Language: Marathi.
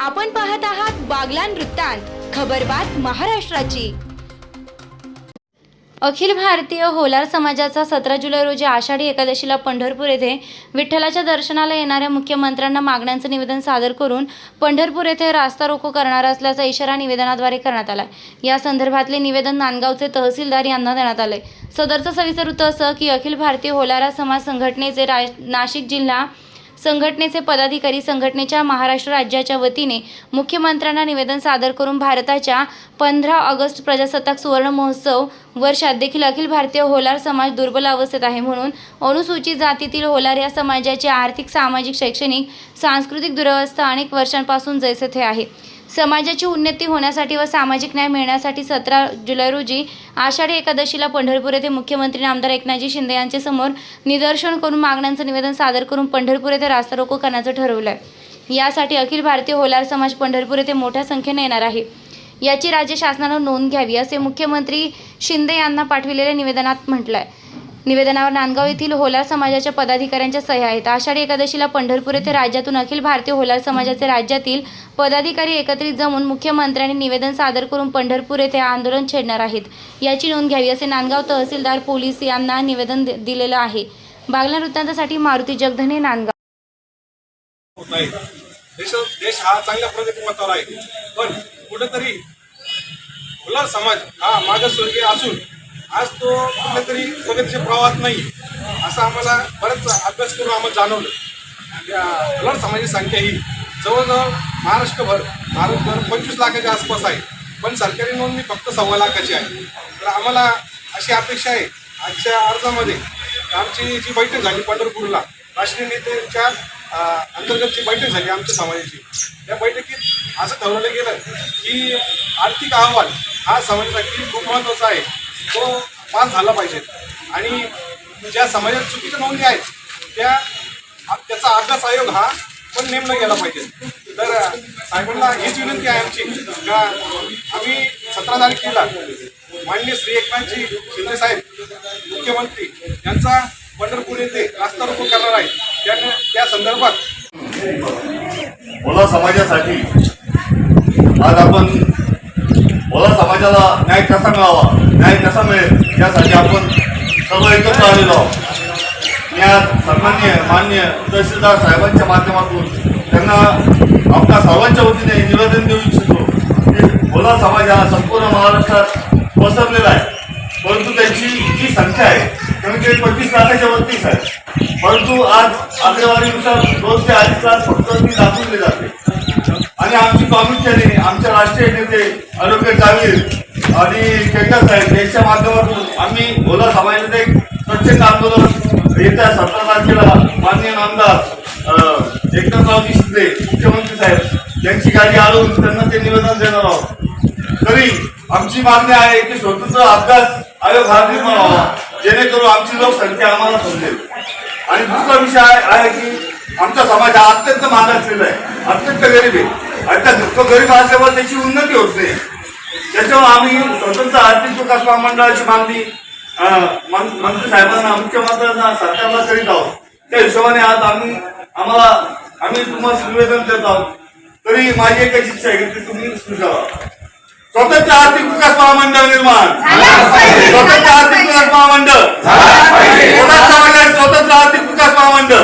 आपण पाहत आहात बागलान वृत्तांत खबरबात महाराष्ट्राची. अखिल भारतीय होलार समाजाचा सतरा जुलै रोजी आषाढी एकादशीला पंढरपूर येथे विठ्ठलाच्या दर्शनाला येणाऱ्या मुख्यमंत्र्यांना मागण्यांचं निवेदन सादर करून पंढरपूर येथे रास्ता रोको करणार असल्याचा इशारा निवेदनाद्वारे करण्यात आला या संदर्भातले निवेदन नांदगावचे तहसीलदार यांना देण्यात आले सदरचं सविस्तर वृत्त असं की अखिल भारतीय होलारा समाज संघटनेचे राज नाशिक जिल्हा संघटनेचे पदाधिकारी संघटनेच्या महाराष्ट्र राज्याच्या वतीने मुख्यमंत्र्यांना निवेदन सादर करून भारताच्या पंधरा ऑगस्ट प्रजासत्ताक सुवर्ण महोत्सव वर्षात देखील अखिल भारतीय होलार समाज दुर्बल अवस्थेत आहे म्हणून अनुसूचित जातीतील होलार या समाजाची आर्थिक सामाजिक शैक्षणिक सांस्कृतिक दुरवस्था अनेक वर्षांपासून जैसे थे आहे. समाजाची उन्नती होण्यासाठी व सामाजिक न्याय मिळण्यासाठी सतरा जुलै रोजी आषाढी एकादशीला पंढरपूर येथे मुख्यमंत्री आमदार एकनाथजी शिंदे यांच्यासमोर समोर निदर्शन करून मागण्यांचं निवेदन सादर करून पंढरपूर येथे रास्ता रोको करण्याचं ठरवलं आहे यासाठी अखिल भारतीय होलार समाज पंढरपूर येथे मोठ्या संख्येने येणार आहे. याची राज्य शासनानं नोंद घ्यावी असे मुख्यमंत्री शिंदे यांना पाठविलेल्या निवेदनात म्हटलं आहे निवेदनावर नांदगाव येथील होलार समाजाच्या पदाधिकाऱ्यांच्या सह्या आहेत. आषाढी एकादशीला पंढरपूर येथे राज्यातून अखिल भारतीय होलार समाजाचे राज्यातील पदाधिकारी एकत्रित जमून मुख्यमंत्र्यांनी निवेदन सादर करून पंढरपूर येथे आंदोलन छेडणार आहेत. याची नोंद घ्यावी असे नांदगाव तहसीलदार पोलीस यांना निवेदन दिलेलं आहे. बागला वृत्तांतासाठी मारुती जगधने नांदगाव. देश देश हा चांगल्या प्रगतीपथावर आहे. पण कुठेतरी समाज हा मागासवर्गीय असून आज तो कुठेतरी प्रगतीच्या प्रवाहात नाही असं आम्हाला बराच अभ्यास करून आम्हाला जाणवलं. या समाजाची संख्या ही जवळजवळ महाराष्ट्रभर भारतभर पंचवीस लाखाच्या आसपास आहे. पण सरकारी नोंदणी फक्त सव्वा लाखाची आहे. तर आम्हाला अशी अपेक्षा आहे आजच्या अर्जामध्ये आमची जी बैठक झाली पंढरपूरला राष्ट्रीय नेत्यांच्या अंतर्गत जी बैठक झाली आमच्या समाजाची. त्या बैठकीत असं ठरवलं गेलं की आर्थिक अहवाल हा समाजासाठी खूप महत्त्वाचा आहे. तो पास झाला पाहिजे. आणि ज्या समाजात चुकीच्या नोंदी आहेत त्या त्याचा अभ्यास आयोग हा पण नेमला गेला पाहिजे. तर साहेबांना हीच विनंती आहे आमची. का आम्ही सतरा तारखेला माननीय श्री एकनाथजी शिंदे साहेब मुख्यमंत्री यांचा पंढरपूर येथे रास्ता रोको करणार आहे. त्या त्या संदर्भात बोला समाजासाठी आज आपण बोला समाजाला न्याय कसा मिळावा? न्याय कसा मिळेल यासाठी आपण सर्व एकत्र आलेलो आहोत. मी आज सन्मान्य मान्य तहसीलदार साहेबांच्या माध्यमातून त्यांना आपल्या सर्वांच्या वतीने निवेदन देऊ इच्छितो की बोला समाज हा संपूर्ण महाराष्ट्रात पसरलेला आहे. परंतु त्यांची जी संख्या आहे. कमी कमी पंचवीस लाखाच्या वरतीच आहे. परंतु आज आकडेवारीनुसार दोन ते अडीच लाख फक्त ती दाखवली जाते. आणि आमची प्रामुख्याने आमच्या राष्ट्रीय नेते ॲडव्होकेट जावीर आणि केंकर साहेब यांच्या माध्यमातून आम्ही भोला समाजाचे एक प्रत्येक आंदोलन येत्या सतरा तारखेला माननीय आमदार अं, एकनाथरावजी शिंदे मुख्यमंत्री साहेब यांची गाडी आणून त्यांना ते निवेदन देणार आहोत. तरी आमची मागणी आहे की स्वतंत्र अभ्यास आयोग हा निर्माण व्हावा जेणेकरून आमची लोकसंख्या आम्हाला समजेल. आणि दुसरा विषय आहे की आमचा समाज हा अत्यंत मागासलेला आहे अत्यंत गरीब आहे. आणि त्या तो गरीब असल्यामुळे त्याची उन्नती होत नाही. त्याच्यामुळे आम्ही स्वतंत्र आर्थिक विकास महामंडळाची मागणी मंत्री साहेबांना मुख्यमंत्र्यांना सरकारला करीत आहोत. त्या हिशोबाने आज आम्ही आम्हाला आम्ही तुम्हाला निवेदन देत आहोत. तरी माझी एकच इच्छा आहे की तुम्ही स्वीकारा स्वतंत्र आर्थिक विकास महामंडळ निर्माण. स्वतंत्र आर्थिक विकास महामंडळ स्वतंत्र आर्थिक विकास महामंडळ